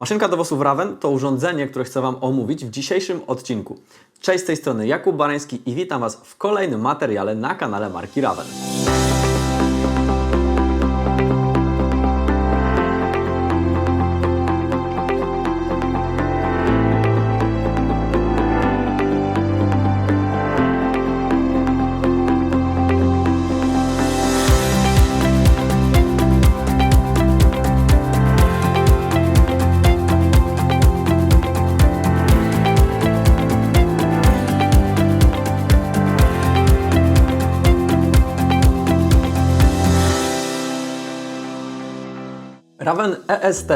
Maszynka do włosów Raven to urządzenie, które chcę Wam omówić w dzisiejszym odcinku. Cześć z tej strony Jakub Barański i witam Was w kolejnym materiale na kanale marki Raven. Raven E EST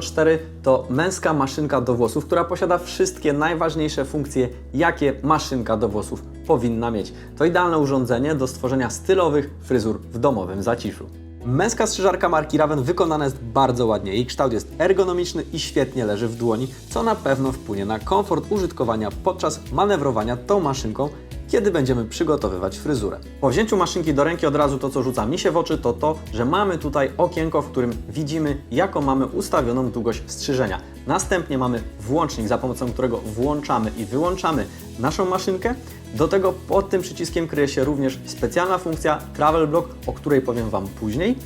004 to męska maszynka do włosów, która posiada wszystkie najważniejsze funkcje, jakie maszynka do włosów powinna mieć. To idealne urządzenie do stworzenia stylowych fryzur w domowym zaciszu. Męska strzyżarka marki Raven wykonana jest bardzo ładnie. Jej kształt jest ergonomiczny i świetnie leży w dłoni, co na pewno wpłynie na komfort użytkowania podczas manewrowania tą maszynką, kiedy będziemy przygotowywać fryzurę. Po wzięciu maszynki do ręki od razu to, co rzuca mi się w oczy, to to, że mamy tutaj okienko, w którym widzimy, jaką mamy ustawioną długość strzyżenia. Następnie mamy włącznik, za pomocą którego włączamy i wyłączamy naszą maszynkę. Do tego pod tym przyciskiem kryje się również specjalna funkcja Travel Block, o której powiem Wam później.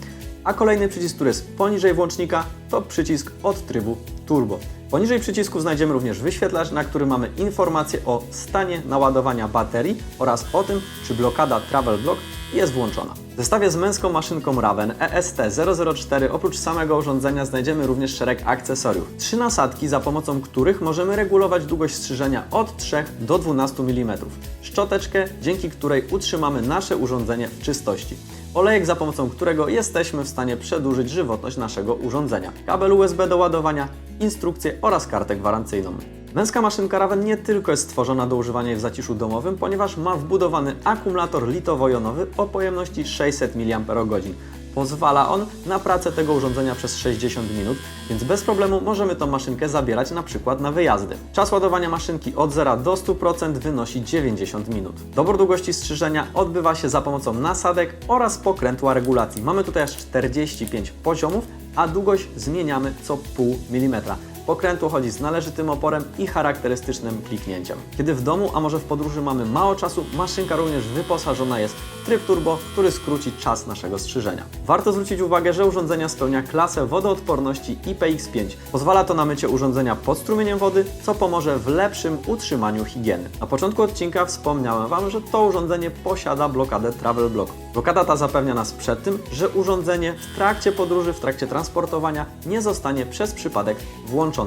A kolejny przycisk, który jest poniżej włącznika, to przycisk od trybu Turbo. Poniżej przycisku znajdziemy również wyświetlacz, na którym mamy informacje o stanie naładowania baterii oraz o tym, czy blokada Travel Block jest włączona. W zestawie z męską maszynką Raven E EST004 oprócz samego urządzenia znajdziemy również szereg akcesoriów. Trzy nasadki, za pomocą których możemy regulować długość strzyżenia od 3 do 12 mm. Szczoteczkę, dzięki której utrzymamy nasze urządzenie w czystości olejek, za pomocą którego jesteśmy w stanie przedłużyć żywotność naszego urządzenia, kabel USB do ładowania, instrukcję oraz kartę gwarancyjną. Męska maszynka Raven nie tylko jest stworzona do używania w zaciszu domowym, ponieważ ma wbudowany akumulator litowo-jonowy o pojemności 600 mAh. Pozwala on na pracę tego urządzenia przez 60 minut, więc bez problemu możemy tą maszynkę zabierać na przykład na wyjazdy. Czas ładowania maszynki od 0 do 100% wynosi 90 minut. Dobór długości strzyżenia odbywa się za pomocą nasadek oraz pokrętła regulacji. Mamy tutaj aż 45 poziomów, a długość zmieniamy co pół milimetra. Pokrętło chodzi z należytym oporem i charakterystycznym kliknięciem. Kiedy w domu, a może w podróży mamy mało czasu, maszynka również wyposażona jest w tryb turbo, który skróci czas naszego strzyżenia. Warto zwrócić uwagę, że urządzenia spełnia klasę wodoodporności IPX5. Pozwala to na mycie urządzenia pod strumieniem wody, co pomoże w lepszym utrzymaniu higieny. Na początku odcinka wspomniałem Wam, że to urządzenie posiada blokadę Travel Block. Blokada ta zapewnia nas przed tym, że urządzenie w trakcie podróży, w trakcie transportowania nie zostanie przez przypadek włączone.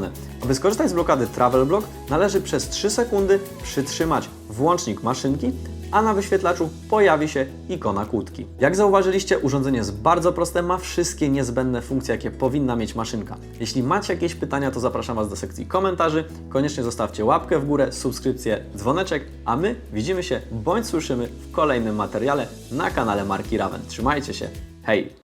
Aby skorzystać z blokady Travel Block, należy przez 3 sekundy przytrzymać włącznik maszynki, a na wyświetlaczu pojawi się ikona kłódki. Jak zauważyliście, urządzenie jest bardzo proste, ma wszystkie niezbędne funkcje, jakie powinna mieć maszynka. Jeśli macie jakieś pytania, to zapraszam Was do sekcji komentarzy. Koniecznie zostawcie łapkę w górę, subskrypcję, dzwoneczek, a my widzimy się bądź słyszymy w kolejnym materiale na kanale marki Raven. Trzymajcie się, hej!